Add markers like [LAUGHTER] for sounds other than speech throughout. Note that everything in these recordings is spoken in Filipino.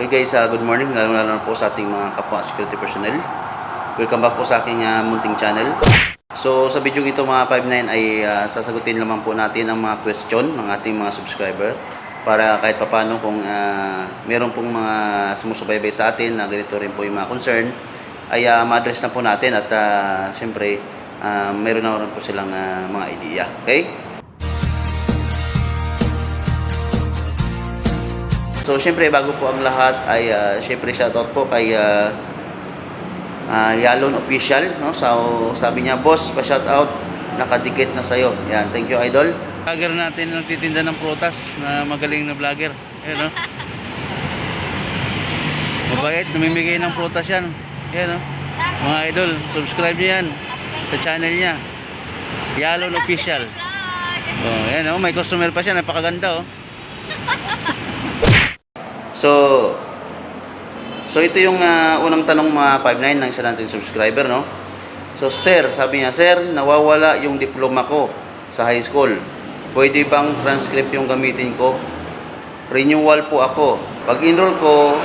Okay guys, uh, good morning. Lalo na po sa ating mga kapwa security personnel. Welcome back po sa aking uh, munting channel. So sa video ito mga 59 ay uh, sasagutin lamang po natin ang mga question ng ating mga subscriber para kahit papano kung uh, meron pong mga sumusubaybay sa atin na ganito rin po yung mga concern ay uh, ma-address na po natin at uh, syempre uh, meron na rin po silang uh, mga idea. Okay? So, syempre, bago po ang lahat ay, uh, syempre, shoutout po kay uh, uh, Yalon Official, no? So, sabi niya, boss, pa-shoutout, nakadikit na sa'yo. Yan, thank you, idol. Vlogger natin nagtitinda ng prutas na magaling na vlogger. Yan, no? Mabait, namimigay ng prutas yan. Yan, no? Mga idol, subscribe niyo yan sa channel niya. Yalon Official. Oh, yan, oh, may customer pa siya, napakaganda, oh. [LAUGHS] So, so ito yung ah, unang tanong mga 59 ng isa nating subscriber, no? So, sir, sabi niya, sir, nawawala yung diploma ko sa high school. Pwede bang transcript yung gamitin ko? Renewal po ako. Pag enroll ko,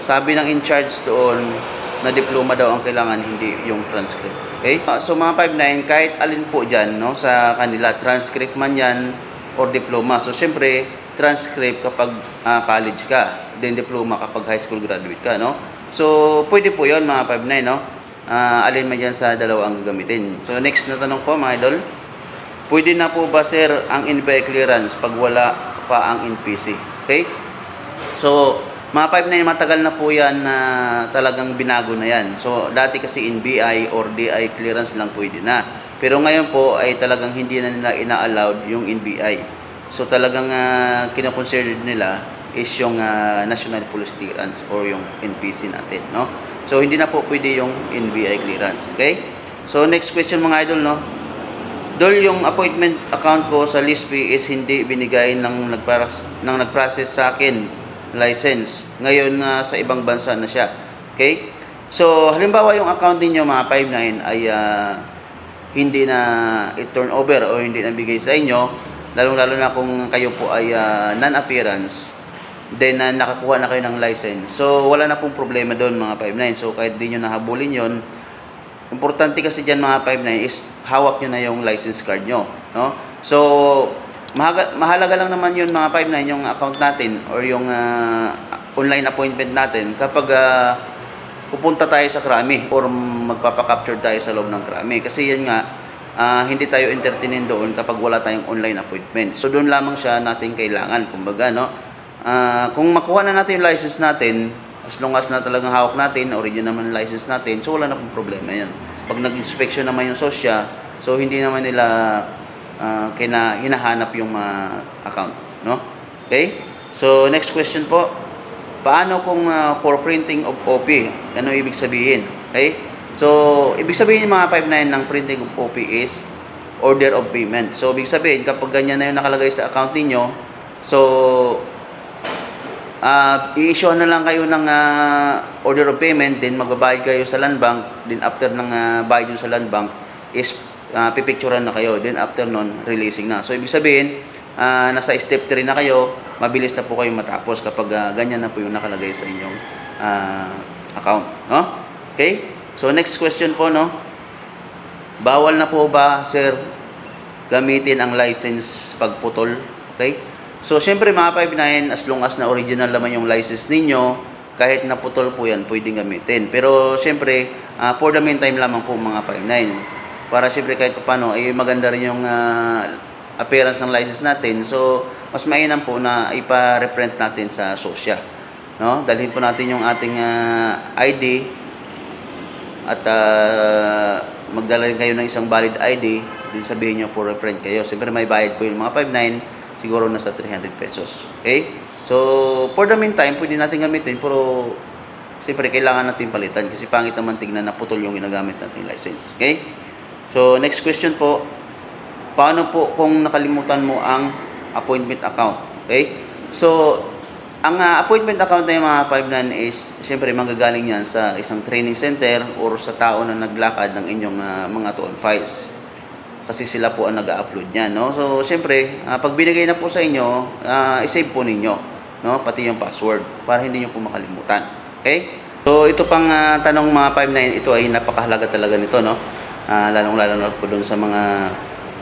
sabi ng in-charge doon na diploma daw ang kailangan, hindi yung transcript. Okay? Ah, So mga 59, kahit alin po dyan no, sa kanila, transcript man yan or diploma. So syempre, transcript kapag ah, college ka, then diploma kapag high school graduate ka. No? So pwede po yon mga 59, no? Ah, alin man dyan sa dalawa ang gagamitin. So next na tanong po mga idol, pwede na po ba sir ang NBI clearance pag wala pa ang NPC? Okay? So, mga 5 na yun, matagal na po yan na talagang binago na yan. So, dati kasi NBI or DI clearance lang pwede na. Pero ngayon po ay talagang hindi na nila ina-allowed yung NBI. So, talagang uh, kinoconsider nila is yung ah, National Police Clearance or yung NPC natin, no? So, hindi na po pwede yung NBI clearance, okay? So, next question mga idol, no? Dol, yung appointment account ko sa LISP is hindi binigay ng nagparas ng nag-process sa akin license. Ngayon na sa ibang bansa na siya. Okay? So, halimbawa yung account ninyo mga 59 ay ah, hindi na i-turn over o hindi na bigay sa inyo, lalong-lalo na kung kayo po ay ah, non-appearance, then ah, nakakuha na kayo ng license. So, wala na pong problema doon mga 59. So, kahit di nyo nahabulin yon Importante kasi dyan mga 59 is hawak nyo na yung license card nyo. No? So, mahaga, mahalaga lang naman yun mga 59 yung account natin or yung ah, online appointment natin kapag ah, pupunta tayo sa Krami or magpapacapture tayo sa loob ng Krami. Kasi yan nga, ah, hindi tayo entertainin doon kapag wala tayong online appointment. So, doon lamang siya natin kailangan. Kumbaga, no? Ah, kung makuha na natin yung license natin, as long as na talagang hawak natin, original naman license natin, so wala na pong problema yan. Pag nag-inspection naman yung sosya, so hindi naman nila ah, kina, hinahanap yung mga account. No? Okay? So, next question po. Paano kung ah, for printing of OP? Ano ibig sabihin? Okay? So, ibig sabihin mga 59 ng printing of OP is order of payment. So, ibig sabihin, kapag ganyan na yung nakalagay sa account ninyo, so, Ah, i-issue na lang kayo ng ah, order of payment, then magbabayad kayo sa land bank, then after ng ah, bayad yun sa land bank is uh, pipicturean na kayo, then after nun, releasing na. So, ibig sabihin, ah, nasa step 3 na kayo, mabilis na po kayo matapos kapag ah, ganyan na po yung nakalagay sa inyong ah, account. No? Okay? So, next question po, no? Bawal na po ba, sir, gamitin ang license pagputol? Okay? So, syempre mga 59, as long as na original naman yung license ninyo, kahit naputol po yan, pwedeng gamitin. Pero, syempre, ah, for the meantime lamang po mga 59. Para syempre kahit paano, ay maganda rin yung ah, appearance ng license natin. So, mas mainam po na ipa-referent natin sa SOSYA. No? Dalhin po natin yung ating ah, ID at ah, magdala rin kayo ng isang valid ID, din sabihin nyo po referent kayo. Siyempre may bayad po yung mga 59, siguro nasa 300 pesos. Okay? So, for the meantime, pwede natin gamitin, pero siyempre kailangan natin palitan kasi pangit naman tignan na putol yung ginagamit nating license. Okay? So, next question po, paano po kung nakalimutan mo ang appointment account? Okay? So, ang ah, appointment account na yung mga 59 is, syempre, manggagaling yan sa isang training center or sa tao na naglakad ng inyong ah, mga tuon files. Kasi sila po ang nag-upload niyan, no? So, syempre, ah, pag binigay na po sa inyo, ah, isave po ninyo. no? Pati yung password para hindi niyo po makalimutan. Okay? So ito pang ah, tanong mga 59, ito ay napakahalaga talaga nito, no? Ah, lalong-lalo na po doon sa mga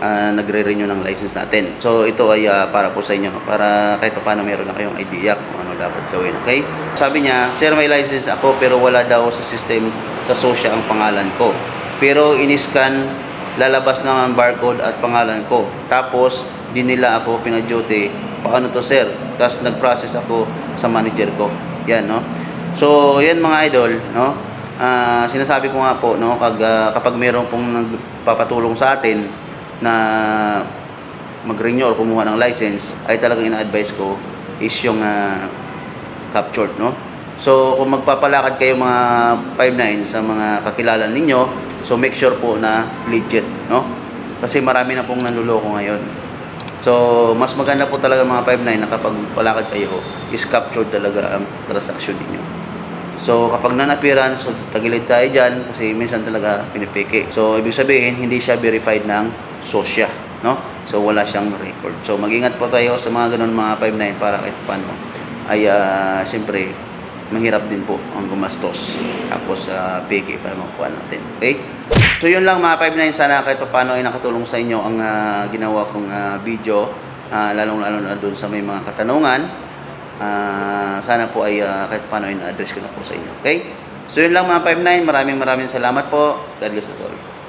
ah, nagre-renew ng license natin. So ito ay ah, para po sa inyo, para kahit pa paano meron na kayong idea kung ano dapat gawin, okay? Sabi niya, Sir, may license ako pero wala daw sa system sa SOSYA ang pangalan ko. Pero iniscan, lalabas na ang barcode at pangalan ko. Tapos, di nila ako pinaduty. Paano to, sir? Tapos nag-process ako sa manager ko. Yan, no? So, yan mga idol, no? Ah, sinasabi ko nga po, no, kag, ah, kapag meron pong nagpapatulong sa atin na mag-renew or kumuha ng license, ay talagang ina-advise ko is yung ah, captured, no? So, kung magpapalakad kayo mga 5'9 sa mga kakilala ninyo, so make sure po na legit, no? Kasi marami na pong nanluloko ngayon. So, mas maganda po talaga mga 5'9 na kapag palakad kayo, is captured talaga ang transaction ninyo. So, kapag non-appearance, so, tagilid tayo dyan kasi minsan talaga pinipiki. So, ibig sabihin, hindi siya verified ng SOSYA, no? So, wala siyang record. So, mag-ingat po tayo sa mga ganun mga 5'9 para kahit paano ay, ah, siyempre, mahirap din po ang gumastos. Tapos, sa piki para makuha natin. Okay? So, yun lang mga 5'9 sana kahit paano ay nakatulong sa inyo ang ah, ginawa kong ah, video. ah, lalong-lalo na doon sa may mga katanungan. Ah, sana po ay ah, kahit paano ay na-address ko na po sa inyo. Okay? So yun lang mga 5'9. Maraming maraming salamat po. God bless us all.